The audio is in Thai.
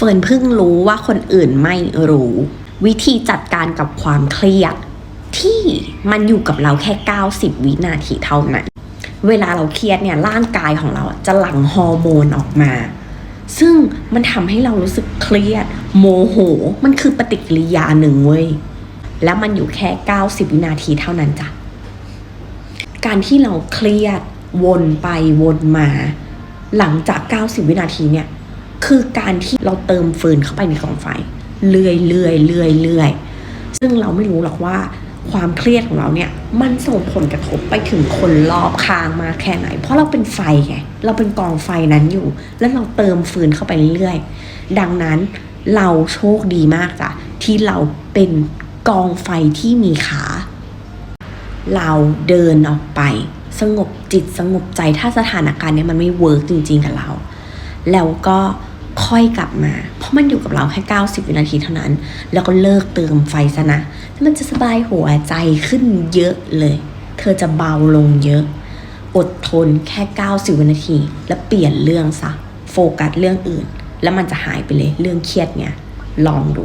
เฟิร์นเพิ่งรู้ว่าคนอื่นไม่รู้ วิธีจัดการกับความเครียด ที่มันอยู่กับเราแค่ 90 วินาทีเท่านั้น เวลาเราเครียดเนี่ยร่างกายของเราจะหลั่งฮอร์โมนออกมา ซึ่งมันทำให้เรารู้สึกเครียด โมโห มันคือปฏิกิริยาหนึ่งเว้ยแล้วมันอยู่แค่ 90 วินาทีเท่านั้นจ้ะ การที่เราเครียดวนไปวนมา หลังจาก 90 วินาทีเนี่ย คือการที่เราเติมฟืนเข้าไปในกองไฟเรื่อยเรื่อยเรื่อยเรื่อยซึ่งเราไม่รู้หรอกว่าความเครียดของเราเนี่ยมันส่งผลกระทบไปถึงคนรอบข้างมาแค่ไหน เพราะเราเป็นไฟไงเราเป็นกองไฟนั้นอยู่ แล้วเราเติมฟืนเข้าไปเรื่อยๆดังนั้นเราโชคดีมากจ้ะที่เราเป็นกองไฟที่มีขา เราเดินออกไป สงบจิตสงบใจถ้าสถานการณ์เนี้ยมันไม่เวิร์กจริงๆกับเรา แล้วก็ ค่อยกลับมา เพราะมันอยู่กับเราแค่ 90 วินาทีเท่านั้น แล้วก็เลิกเติมไฟซะนะแล้วมันจะสบายหัวใจขึ้นเยอะเลย เธอจะเบาลงเยอะ อดทนแค่ 90 วินาที แล้วเปลี่ยนเรื่องซะ โฟกัสเรื่องอื่น แล้วมันจะหายไปเลยเรื่องเครียดเนี่ยลองดู